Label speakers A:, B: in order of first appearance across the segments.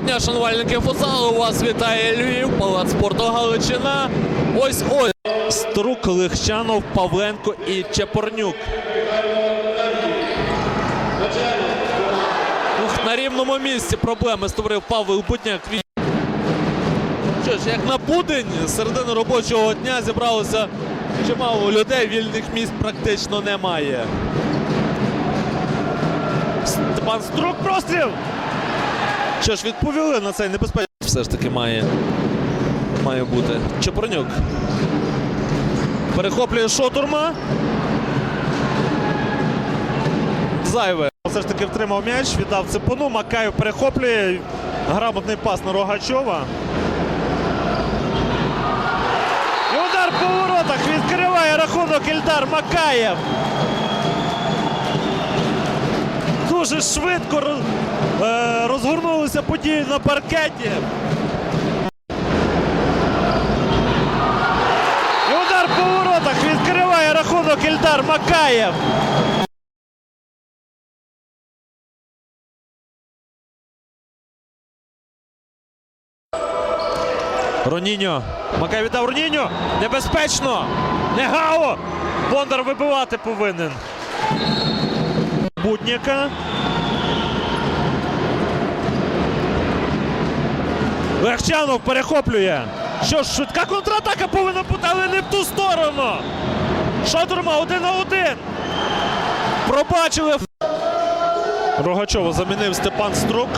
A: Доброго дня, шанувальники футзалу. Вас вітає Львів, палац спорту Галичина. Ось ось. Струк, Лихчанов, Павленко і Чепорнюк. Ух, на рівному місці проблеми створив Павел Бутняк. Він- Що ж, як на будень, середини робочого дня зібралося чимало людей, вільних місць практично немає. Степан Струк простріл! Що ж, відповіли на цей небезпечний. Все ж таки має, має бути. Чепурнюк. Перехоплює шотурма. Зайве.
B: Все ж таки втримав м'яч, віддав цепуну. Макаєв перехоплює. Грамотний пас на Рогачова. І удар по воротах відкриває рахунок Ільдар Макаєв. Дуже швидко роз- розгорнулися події на паркеті. І удар по воротах відкриває рахунок Ільдар Макаєв. Роніньо. Макай віддав Роніньо. Небезпечно. Негао. Бондар вибивати повинен. Будніка. Легчанов перехоплює. Що ж, швидка контратака повинна бути, але не в ту сторону. Шатурма один на один. Пробачили. Рогачова замінив Степан Струк.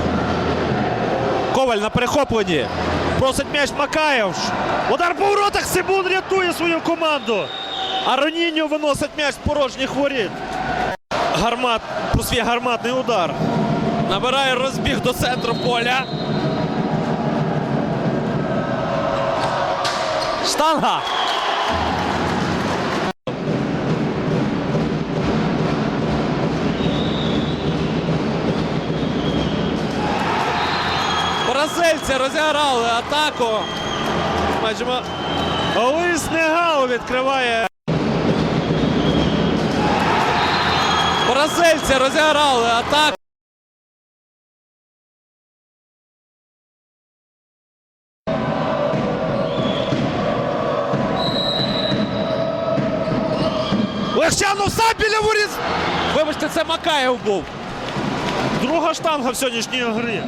B: Коваль на перехопленні. Просить м'яч Макаєв. Удар по воротах. Сибун рятує свою команду. А Роніньо виносить м'яч з порожніх воріт. Гармат. Просвій гарматний удар.
A: Набирає розбіг до центру поля.
B: Штанга.
A: Бразильці розіграли атаку. Бачимо,
B: Луїс Негау відкриває.
A: бразильці розіграли атаку.
B: Легчанов сам біля воріт.
A: Вибачте, це Макаєв був.
B: Друга штанга в сьогоднішній грі.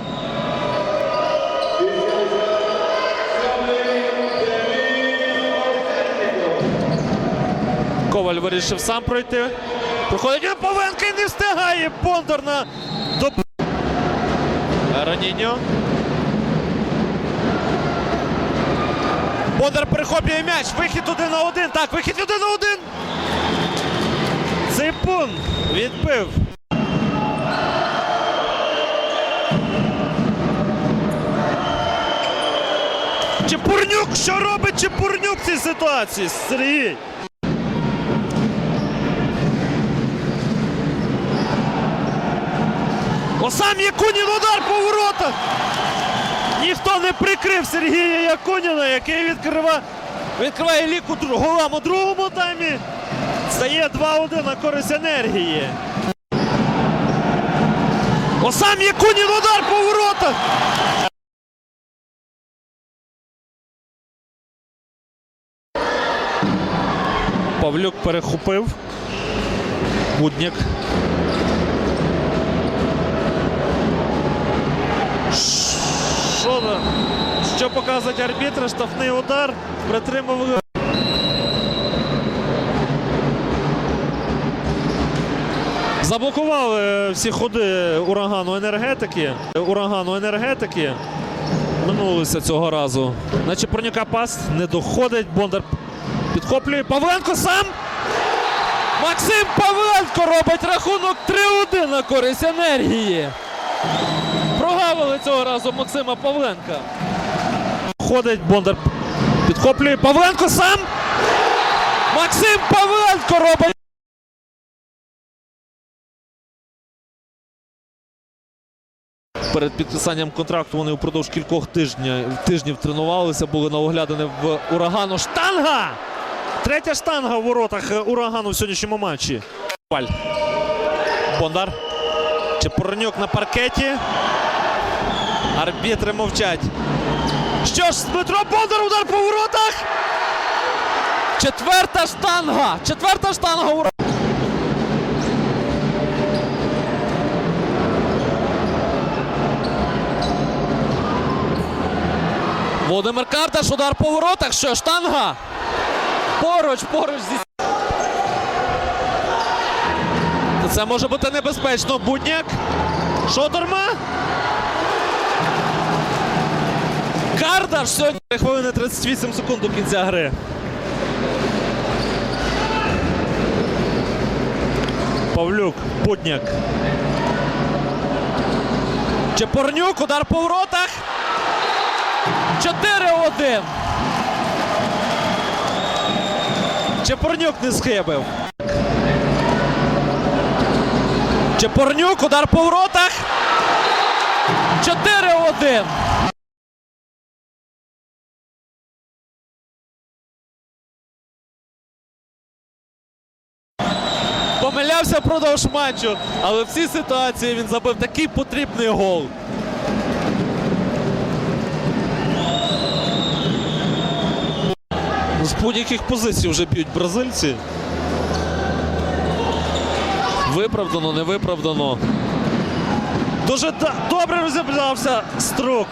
A: Коваль вирішив сам пройти.
B: Проходить він Павленко і не встигає. Бондар на до
A: Раніньо.
B: Бондар перехоплює м'яч. Вихід один на один. Так, вихід один на один. Цейпун відбив. Чепурнюк! Що робить Чепурнюк в цій ситуації? Сергій. Осам Якунін удар по воротах. Ніхто не прикрив Сергія Якуніна, який відкриває, відкриває ліку голам другому таймі. Стає 2-1 на користь енергії. Осам Якунін удар по воротах. Павлюк перехопив. Будняк. Що, показують арбітри? Штрафний удар. Притримували. Заблокували всі ходи урагану енергетики. Урагану енергетики. Минулися цього разу. На Чепурняка пас не доходить. Бондар підхоплює. Павленко сам.
A: Максим Павленко робить рахунок 3-1 на користь енергії. Прогавили цього разу Максима Павленка.
B: Ходить Бондар. Підхоплює. Павленко сам.
A: Максим Павленко робить. Перед підписанням контракту вони впродовж кількох тижнів, тижнів тренувалися, були на оглядини в урагану.
B: Штанга! Третя штанга в воротах е, урагану в сьогоднішньому матчі. Бондар. Чепурнюк на паркеті. Арбітри мовчать. Що ж, Дмитро Бондар, удар по воротах.
A: Четверта штанга! Четверта штанга Володимир Карташ, удар по воротах. Що, штанга? Поруч, поруч зі. Це може бути небезпечно.
B: Будняк. Шоторма.
A: Кардаш сьогодні.
B: 3 хвилини 38 секунд до кінця гри. Павлюк, Будняк.
A: Чепорнюк, удар по воротах. 4-1.
B: Чепурнюк не схибив.
A: Чепорнюк, удар по воротах. 4-1. Помилявся впродовж матчу, але в цій ситуації він забив такий потрібний гол.
B: З будь-яких позицій вже б'ють бразильці.
A: Виправдано, не виправдано.
B: Дуже добре розібрався Струк.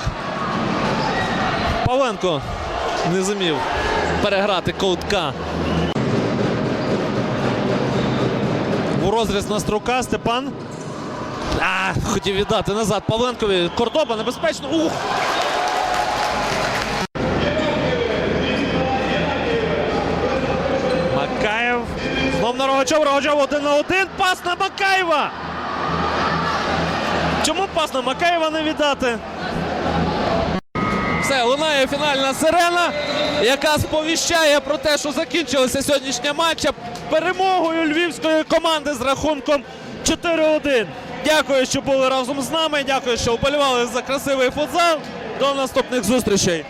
A: Павленко не зумів переграти колтка.
B: У розріз на Струка Степан.
A: А, хотів віддати назад Павленкові. Кордоба небезпечно. Ух!
B: Макаєв. Знов на Рогачов. Рогачов один на один. Пас на Макаєва. Чому пас на Макаєва не віддати?
A: Все, лунає фінальна сирена, яка сповіщає про те, що закінчилася сьогоднішня матча.
B: Перемогою львівської команди з рахунком 4-1. Дякую, що були разом з нами. Дякую, що вболівали за красивий футзал. До наступних зустрічей.